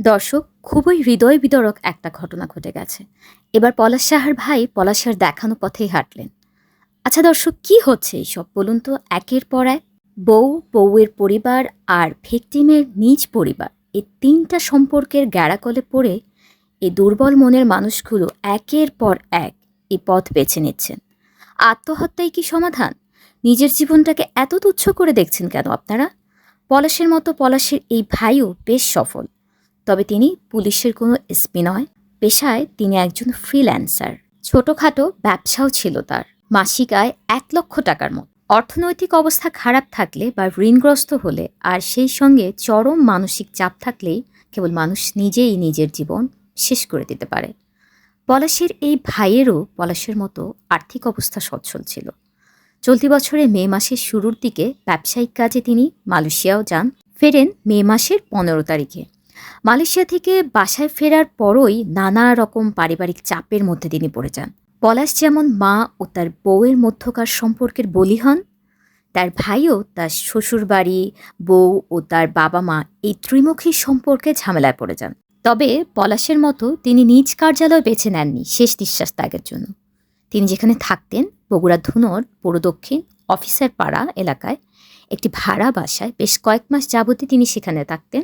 দর্শক, খুবই হৃদয় বিদরক একটা ঘটনা ঘটে গেছে। এবার পলাশ সাহার ভাই পলাশ সাহার দেখানো পথেই হাঁটলেন। আচ্ছা দর্শক, কি হচ্ছে এইসব বলুন তো? একের পর এক বউ, বউয়ের পরিবার আর ভিকটিমের নিজ পরিবার এই তিনটা সম্পর্কের গ্যাড়াকলে পড়ে এই দুর্বল মনের মানুষগুলো একের পর এক এই পথ বেছে নিচ্ছেন। আত্মহত্যাই কি সমাধান? নিজের জীবনটাকে এত তুচ্ছ করে দেখছেন কেন আপনারা? পলাশের মতো পলাশের এই ভাইও বেশ সফল। তবে তিনি পুলিশের কোনো এসপি নয়, পেশায় তিনি একজন ফ্রিল্যান্সার ছোটোখাটো ব্যবসাও ছিল তার। মাসিক আয় এক লক্ষ টাকার মতো। অর্থনৈতিক অবস্থা খারাপ থাকলে বা ঋণগ্রস্ত হলে আর সেই সঙ্গে চরম মানসিক চাপ থাকলেই কেবল মানুষ নিজেই নিজের জীবন শেষ করে দিতে পারে। পলাশের এই ভাইয়েরও পলাশের মতো আর্থিক অবস্থা সচ্ছল ছিল। চলতি বছরে মে মাসের শুরুর দিকে ব্যবসায়িক কাজে তিনি মালয়েশিয়াও যান। ফেরেন মে মাসের পনেরো তারিখে। মালয়েশিয়া থেকে বাসায় ফেরার পরই নানা রকম পারিবারিক চাপের মধ্যে তিনি পড়ে যান। পলাশ যেমন মা ও তার বউয়ের মধ্যকার সম্পর্কের বলি হন, তার ভাইও তার শ্বশুরবাড়ি, বউ ও তার বাবা মা এই ত্রিমুখী সম্পর্কে ঝামেলায় পড়ে যান। তবে পলাশের মতো তিনি নিজ কার্যালয় বেছে নেননি শেষ নিঃশ্বাস ত্যাগের জন্য। তিনি যেখানে থাকতেন, বগুড়া ধুনর পৌর দক্ষিণ, অফিসার পাড়া এলাকায় একটি ভাড়া বাসায় বেশ কয়েক মাস যাবতই তিনি সেখানে থাকতেন।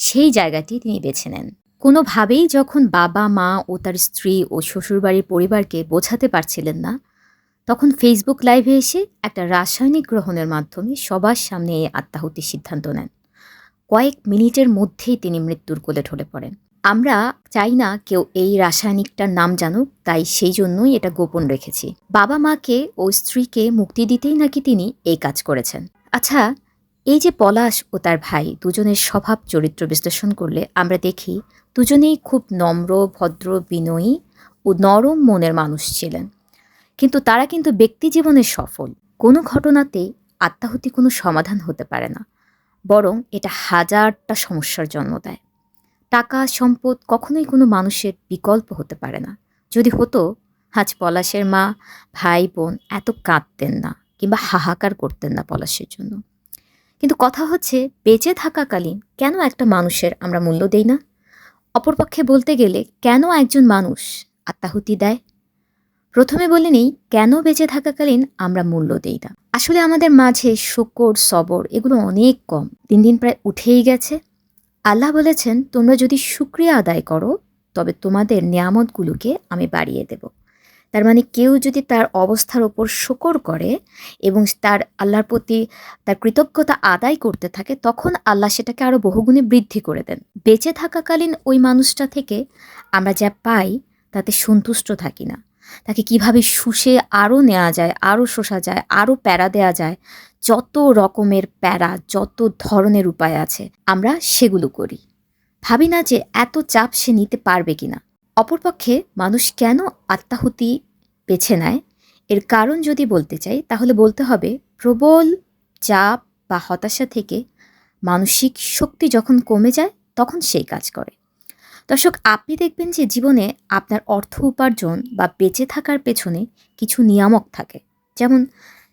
সেই জায়গাটি তিনি বেছে নেন। কোনোভাবেই যখন বাবা, মা ও তার স্ত্রী ও শ্বশুরবাড়ির পরিবারকে বোঝাতে পারছিলেন না, তখন ফেসবুক লাইভে এসে একটা রাসায়নিক গ্রহণের মাধ্যমে সবার সামনে এই আত্মাহুতির সিদ্ধান্ত নেন। কয়েক মিনিটের মধ্যেই তিনি মৃত্যুর কোলে ঢলে পড়েন। আমরা চাই না কেউ এই রাসায়নিকটার নাম জানুক, তাই সেই জন্যই এটা গোপন রেখেছি। বাবা মাকে ও স্ত্রীকে মুক্তি দিতেই নাকি তিনি এই কাজ করেছেন। আচ্ছা এই যে পলাশ ও তার ভাই দুজনের স্বভাব চরিত্র বিশ্লেষণ করলে আমরা দেখি দুজনেই খুব নম্র, ভদ্র, বিনয়ী ও নরম মনের মানুষ ছিলেন। কিন্তু তারা কিন্তু ব্যক্তি জীবনে সফল। কোনো ঘটনাতেই আত্মাহুতি কোনো সমাধান হতে পারে না। বরং এটা হাজারটা সমস্যার জন্ম দেয়। টাকা, সম্পদ কখনোই কোনো মানুষের বিকল্প হতে পারে না। যদি হতো, আজ পলাশের মা, ভাই, বোন এত কাঁদতেন না কিংবা হাহাকার করতেন না পলাশের জন্য। কিন্তু কথা হচ্ছে, বেঁচে থাকাকালীন কেন একটা মানুষের আমরা মূল্য দেই না? অপরপক্ষে বলতে গেলে, কেন একজন মানুষ আত্মাহুতি দেয়? প্রথমে বলে নেই, কেন বেঁচে থাকাকালীন আমরা মূল্য দেই না? আসলে আমাদের মাঝে শুকর, সবর এগুলো অনেক কম। দিন দিন প্রায় উঠেই গেছে। আল্লাহ বলেছেন, তোমরা যদি শুক্রিয়া আদায় করো, তবে তোমাদের নিয়ামতগুলোকে আমি বাড়িয়ে দেব। তার মানে কেউ যদি তার অবস্থার ওপর শকর করে এবং তার আল্লাহর প্রতি তার কৃতজ্ঞতা আদায় করতে থাকে, তখন আল্লাহ সেটাকে আরও বহুগুণে বৃদ্ধি করে দেন। বেঁচে থাকাকালীন ওই মানুষটা থেকে আমরা যা পাই তাতে সন্তুষ্ট থাকি না। তাকে কীভাবে শুষে আরও নেওয়া যায় আরও শোষা যায় আরও প্যারা দেওয়া যায়, যত রকমের প্যারা, যত ধরনের উপায় আছে, আমরা সেগুলো করি। ভাবি না যে এত চাপ সে নিতে পারবে কিনা। অপরপক্ষে মানুষ কেন আত্মাহুতি বেছে নেয়? এর কারণ যদি বলতে চাই, তাহলে বলতে হবে, প্রবল চাপ বা হতাশা থেকে মানসিক শক্তি যখন কমে যায়, তখন সেই কাজ করে। দর্শক, আপনি দেখবেন যে জীবনে আপনার অর্থ উপার্জন বা বেঁচে থাকার পেছনে কিছু নিয়ামক থাকে। যেমন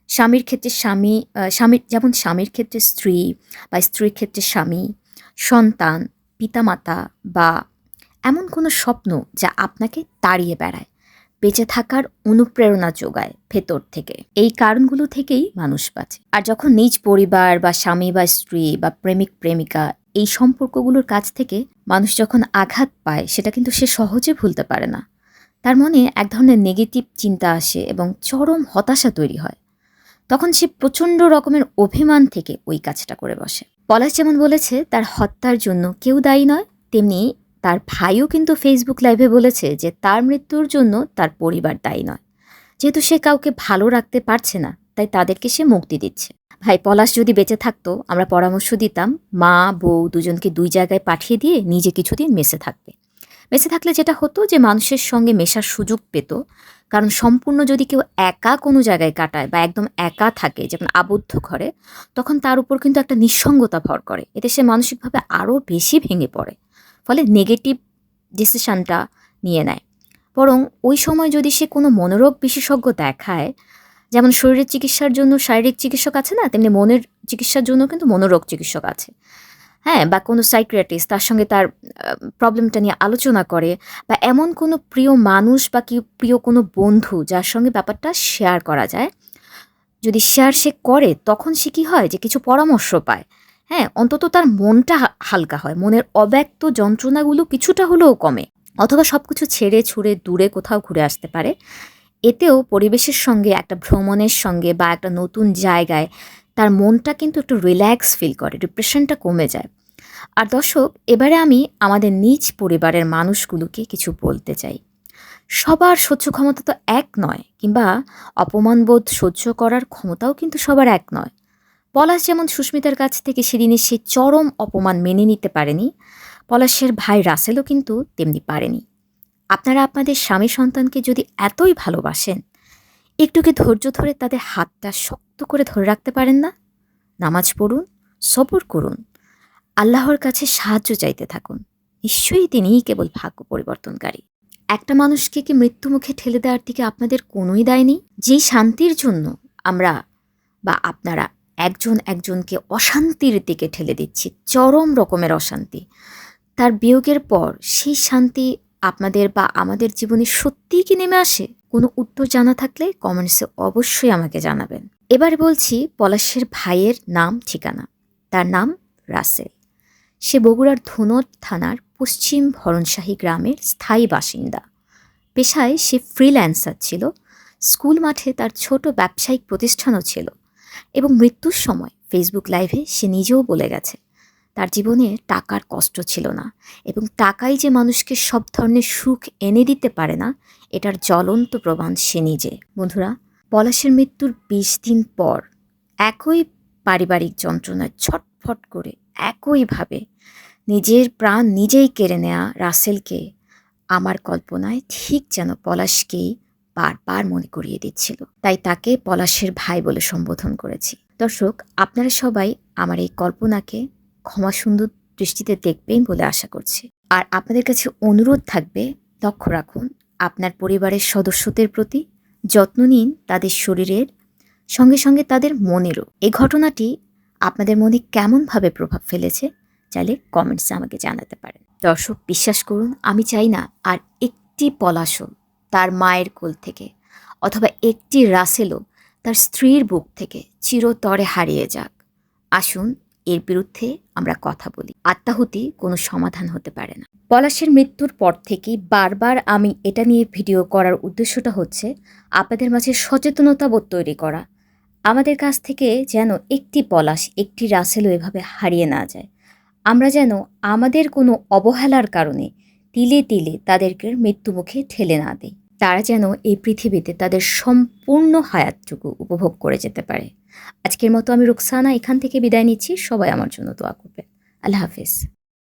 স্বামীর ক্ষেত্রে স্বামী স্বামীর, যেমন স্বামীর ক্ষেত্রে স্ত্রী বা স্ত্রীর ক্ষেত্রে স্বামী, সন্তান, পিতামাতা বা এমন কোনো স্বপ্ন যা আপনাকে তাড়িয়ে বেড়ায়, বেঁচে থাকার অনুপ্রেরণা যোগায় ভেতর থেকে। এই কারণগুলো থেকেই মানুষ বাঁচে। আর যখন নিজ পরিবার বা স্বামী বা স্ত্রী বা প্রেমিক, প্রেমিকা এই সম্পর্কগুলোর কাছ থেকে মানুষ যখন আঘাত পায়, সেটা কিন্তু সে সহজে ভুলতে পারে না। তার মনে এক ধরনের নেগেটিভ চিন্তা আসে এবং চরম হতাশা তৈরি হয়। তখন সে প্রচণ্ড রকমের অভিমান থেকে ওই কাজটা করে বসে। পলাশ যেমন বলেছে, তার হত্যার জন্য কেউ দায়ী নয়, তেমনি তার ভাইও কিন্তু ফেসবুক লাইভে বলেছে যে তার মৃত্যুর জন্য তার পরিবার দায়ী নয়। যেহেতু সে কাউকে ভালো রাখতে পারছে না, তাই তাদেরকে সে মুক্তি দিচ্ছে। ভাই পলাশ যদি বেঁচে থাকতো, আমরা পরামর্শ দিতাম, মা, বউ দুজনকে দুই জায়গায় পাঠিয়ে দিয়ে নিজে কিছুদিন মেসে থাকবে। মেসে থাকলে যেটা হতো যে মানুষের সঙ্গে মেশার সুযোগ পেত, কারণ সম্পূর্ণ যদি কেউ একা কোনো জায়গায় কাটায় বা একদম একা থাকে, যেমন আবদ্ধ ঘরে, তখন তার উপর কিন্তু একটা নিঃসঙ্গতা ভর করে। এতে সে মানসিকভাবে আরও বেশি ভেঙে পড়ে। ফলে নেগেটিভ ডিসিশানটা নিয়ে নেয়। বরং ওই সময় যদি সে কোনো মনোরোগ বিশেষজ্ঞ দেখায়, যেমন শরীরের চিকিৎসার জন্য শারীরিক চিকিৎসক আছে না, তেমনি মনের চিকিৎসার জন্য কিন্তু মনোরোগ চিকিৎসক আছে। হ্যাঁ বা কোনো সাইক্রিয়াটিস্ট তার সঙ্গে তার প্রবলেমটা নিয়ে আলোচনা করে, বা এমন কোনো প্রিয় মানুষ বা কি প্রিয় কোনো বন্ধু যার সঙ্গে ব্যাপারটা শেয়ার করা যায়, যদি শেয়ার সে করে, তখন সে কী হয় যে কিছু পরামর্শ পায়। হ্যাঁ অন্তত তার মনটা হালকা হয়। মনের অব্যক্ত যন্ত্রণাগুলো কিছুটা হলেও কমে। অথবা সব কিছু ছেড়ে ছুড়ে দূরে কোথাও ঘুরে আসতে পারে। এতেও পরিবেশের সঙ্গে, একটা ভ্রমণের সঙ্গে বা একটা নতুন জায়গায় তার মনটা কিন্তু একটু রিল্যাক্স ফিল করে ডিপ্রেশনটা কমে যায়। আর দর্শক, এবারে আমি আমাদের নিজ পরিবারের মানুষগুলোকে কিছু বলতে চাই। সবার সহ্য ক্ষমতা তো এক নয়, কিংবা অপমানবোধ সহ্য করার ক্ষমতাও কিন্তু সবার এক নয়। পলাশ যেমন সুস্মিতার কাছ থেকে সেদিনের সে চরম অপমান মেনে নিতে পারেনি, পলাশের ভাই রাসেলও কিন্তু তেমনি পারেনি। আপনারা আপনাদের স্বামী সন্তানকে যদি এতই ভালোবাসেন, একটুকে ধৈর্য ধরে তাদের হাতটা শক্ত করে ধরে রাখতে পারেন না? নামাজ পড়ুন, সবর করুন, আল্লাহর কাছে সাহায্য চাইতে থাকুন। নিশ্চয়ই তিনিই কেবল ভাগ্য পরিবর্তনকারী। একটা মানুষকে কি মৃত্যুমুখে ঠেলে দেওয়ার দিকে আপনাদের কোনোই দায় নেই? যেই শান্তির জন্য আমরা বা আপনারা একজন একজনকে অশান্তির দিকে ঠেলে দিচ্ছি, চরম রকমের অশান্তি। তার বিয়োগের পর সেই শান্তি আপনাদের বা আমাদের জীবনে সত্যিই কি নেমে আসে? কোনো উত্তর জানা থাকলে কমেন্টসে অবশ্যই আমাকে জানাবেন। এবার বলছি পলাশের ভাইয়ের নাম, ঠিকানা। তার নাম রাসেল। সে বগুড়ার ধুনট থানার পশ্চিম ভরণশাহী গ্রামের স্থায়ী বাসিন্দা। পেশায় সে ফ্রিল্যান্সার ছিল। স্কুল মাঠে তার ছোট ব্যবসায়িক প্রতিষ্ঠানও ছিল। এবং মৃত্যুর সময় ফেসবুক লাইভে সে নিজেও বলে গেছে, তার জীবনে টাকার কষ্ট ছিল না এবং টাকাই যে মানুষকে সব ধরনের সুখ এনে দিতে পারে না, এটার জ্বলন্ত প্রমাণ সে নিজে। বন্ধুরা, পলাশের মৃত্যুর বিশ দিন পর একই পারিবারিক যন্ত্রণায় ছটফট করে একইভাবে নিজের প্রাণ নিজেই কেড়ে নেয়া রাসেলকে আমার কল্পনায় ঠিক যেন পলাশকেই বারবার মনে করিয়ে দিচ্ছিল। তাই তাকে পলাশের ভাই বলে সম্বোধন করেছি। দর্শক, আপনারা সবাই আমার এই কল্পনাকে ক্ষমা সুন্দর দৃষ্টিতে দেখবেন বলে আশা করছি। আর আপনাদের কাছে অনুরোধ থাকবে, লক্ষ্য রাখুন, আপনার পরিবারের সদস্যদের প্রতি যত্ন নিন তাদের শরীরের, সঙ্গে সঙ্গে তাদের মনেরও। এই ঘটনাটি আপনাদের মনে কেমনভাবে প্রভাব ফেলেছে, চাইলে কমেন্টসে আমাকে জানাতে পারেন। দর্শক, বিশ্বাস করুন, আমি চাই না আর একটি পলাশও তার মায়ের কোল থেকে, অথবা একটি রাসেলও তার স্ত্রীর বুক থেকে চিরতরে হারিয়ে যাক। আসুন, এর বিরুদ্ধে আমরা কথা বলি। আত্মাহুতি কোনো সমাধান হতে পারে না। পলাশের মৃত্যুর পর থেকেই বারবার আমি এটা নিয়ে ভিডিও করার উদ্দেশ্যটা হচ্ছে আপনাদের মাঝে সচেতনতা বোধ তৈরি করা। আমাদের কাছ থেকে যেন একটি পলাশ, একটি রাসেলও এভাবে হারিয়ে না যায়। আমরা যেন আমাদের কোনো অবহেলার কারণে তিলে তিলে তাদেরকে মৃত্যুমুখে ঠেলে না দেয়। তারা যেন এই পৃথিবীতে তাদের সম্পূর্ণ হায়াতটুকু উপভোগ করে যেতে পারে। আজকের মতো আমি রুকসানা এখান থেকে বিদায় নিচ্ছি। সবাই আমার জন্য দোয়া করবে আল্লাহ হাফিজ।